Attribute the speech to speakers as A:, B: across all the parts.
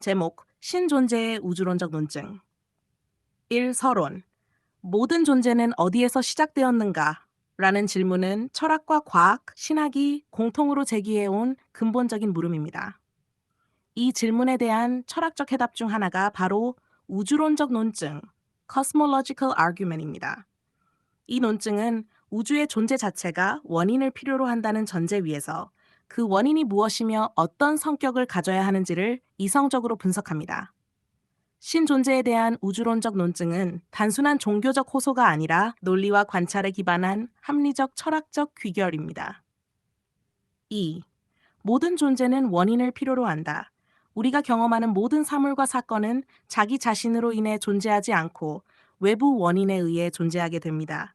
A: 제목 신존재의 우주론적 논증 1. 서론 모든 존재는 어디에서 시작되었는가? 라는 질문은 철학과 과학, 신학이 공통으로 제기해온 근본적인 물음입니다. 이 질문에 대한 철학적 해답 중 하나가 바로 우주론적 논증, cosmological argument입니다. 이 논증은 우주의 존재 자체가 원인을 필요로 한다는 전제 위에서 그 원인이 무엇이며 어떤 성격을 가져야 하는지를 이성적으로 분석합니다. 신존재에 대한 우주론적 논증은 단순한 종교적 호소가 아니라 논리와 관찰에 기반한 합리적 철학적 귀결입니다. 2. 모든 존재는 원인을 필요로 한다. 우리가 경험하는 모든 사물과 사건은 자기 자신으로 인해 존재하지 않고 외부 원인에 의해 존재하게 됩니다.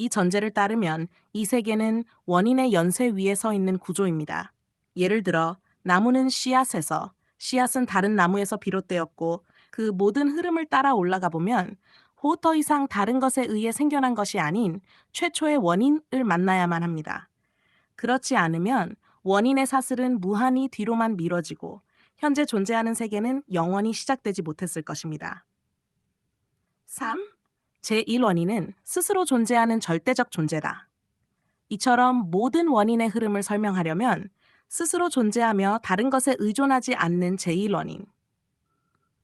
A: 이 전제를 따르면 이 세계는 원인의 연쇄 위에 서 있는 구조입니다. 예를 들어 나무는 씨앗에서, 씨앗은 다른 나무에서 비롯되었고 그 모든 흐름을 따라 올라가 보면 호터 이상 다른 것에 의해 생겨난 것이 아닌 최초의 원인을 만나야만 합니다. 그렇지 않으면 원인의 사슬은 무한히 뒤로만 미뤄지고 현재 존재하는 세계는 영원히 시작되지 못했을 것입니다. 3. 제1원인은 스스로 존재하는 절대적 존재다. 이처럼 모든 원인의 흐름을 설명하려면 스스로 존재하며 다른 것에 의존하지 않는 제1원인.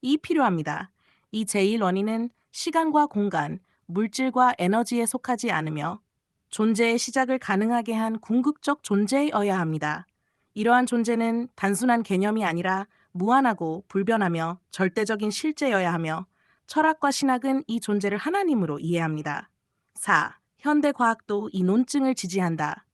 A: 이 필요합니다. 이 제1원인은 시간과 공간, 물질과 에너지에 속하지 않으며 존재의 시작을 가능하게 한 궁극적 존재여야 합니다. 이러한 존재는 단순한 개념이 아니라 무한하고 불변하며 절대적인 실제여야 하며 철학과 신학은 이 존재를 하나님으로 이해합니다. 4. 현대 과학도 이 논증을 지지한다.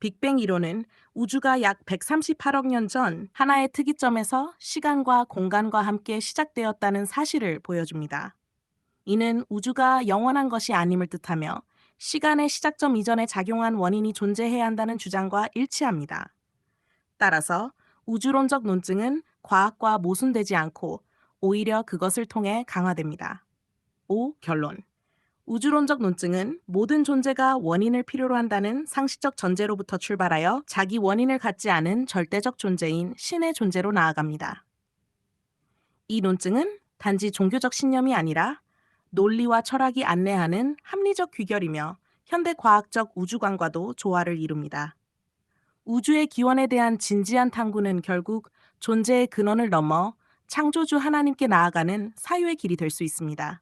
A: 빅뱅 이론은 우주가 약 138억 년 전 하나의 특이점에서 시간과 공간과 함께 시작되었다는 사실을 보여줍니다. 이는 우주가 영원한 것이 아님을 뜻하며 시간의 시작점 이전에 작용한 원인이 존재해야 한다는 주장과 일치합니다. 따라서 우주론적 논증은 과학과 모순되지 않고 오히려 그것을 통해 강화됩니다. 5. 결론. 우주론적 논증은 모든 존재가 원인을 필요로 한다는 상식적 전제로부터 출발하여 자기 원인을 갖지 않은 절대적 존재인 신의 존재로 나아갑니다. 이 논증은 단지 종교적 신념이 아니라 논리와 철학이 안내하는 합리적 귀결이며 현대 과학적 우주관과도 조화를 이룹니다. 우주의 기원에 대한 진지한 탐구는 결국 존재의 근원을 넘어 창조주 하나님께 나아가는 사유의 길이 될 수 있습니다.